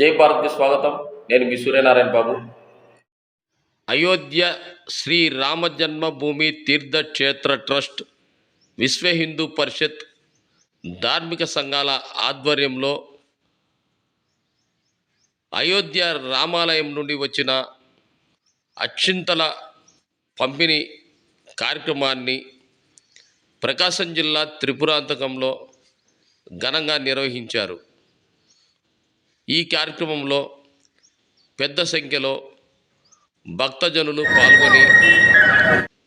జై భారత్కి స్వాగతం. నేను మీ సూర్యనారాయణ బాబు. అయోధ్య శ్రీ రామజన్మభూమి తీర్థక్షేత్ర ట్రస్ట్ విశ్వ హిందూ పరిషత్ ధార్మిక సంఘాల ఆధ్వర్యంలో అయోధ్య రామాలయం నుండి వచ్చిన అక్షింతల పంపిణీ కార్యక్రమాన్ని ప్రకాశం జిల్లా త్రిపురాంతకంలో ఘనంగా నిర్వహించారు. ఈ కార్యక్రమంలో పెద్ద సంఖ్యలో భక్తజనులు పాల్గొని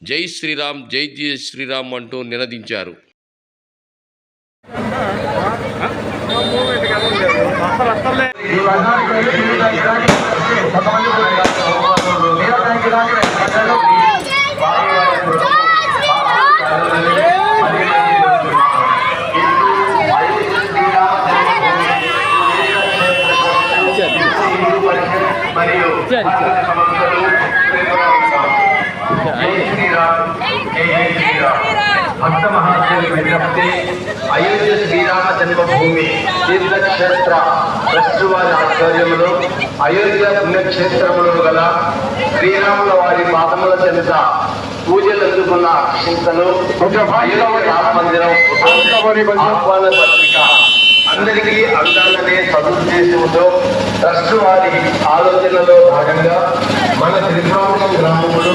జై శ్రీరామ్ జై జై శ్రీరామ్ అంటూ నినదించారు. మరియు భక్త మహాశయుల విజ్ఞప్తి అయోధ్య శ్రీరామ జన్మభూమి తీర్థక్షేత్ర ట్రస్ట్ వారి ఆధ్వర్యంలో అయోధ్య పుణ్యక్షేత్రములో గల శ్రీరాముల వారి పాదముల చెంత పూజలు అందుకున్న చింతను అయోధ్య రామ మందిరం ఆహ్వాన పత్రిక అందరికీ అందాలనే సదుద్దేశంతో ట్రస్ట్ వారి ఆలోచనలో భాగంగా మన శ్రీరామం గ్రామంలో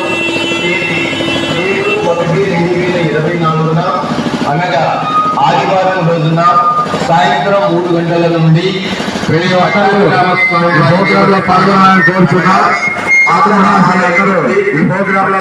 ఏడు రెండు వేల ఇరవై నాలుగున అనగా ఆదివారం రోజున సాయంత్రం మూడు గంటల నుండి ప్రోగ్రాంలో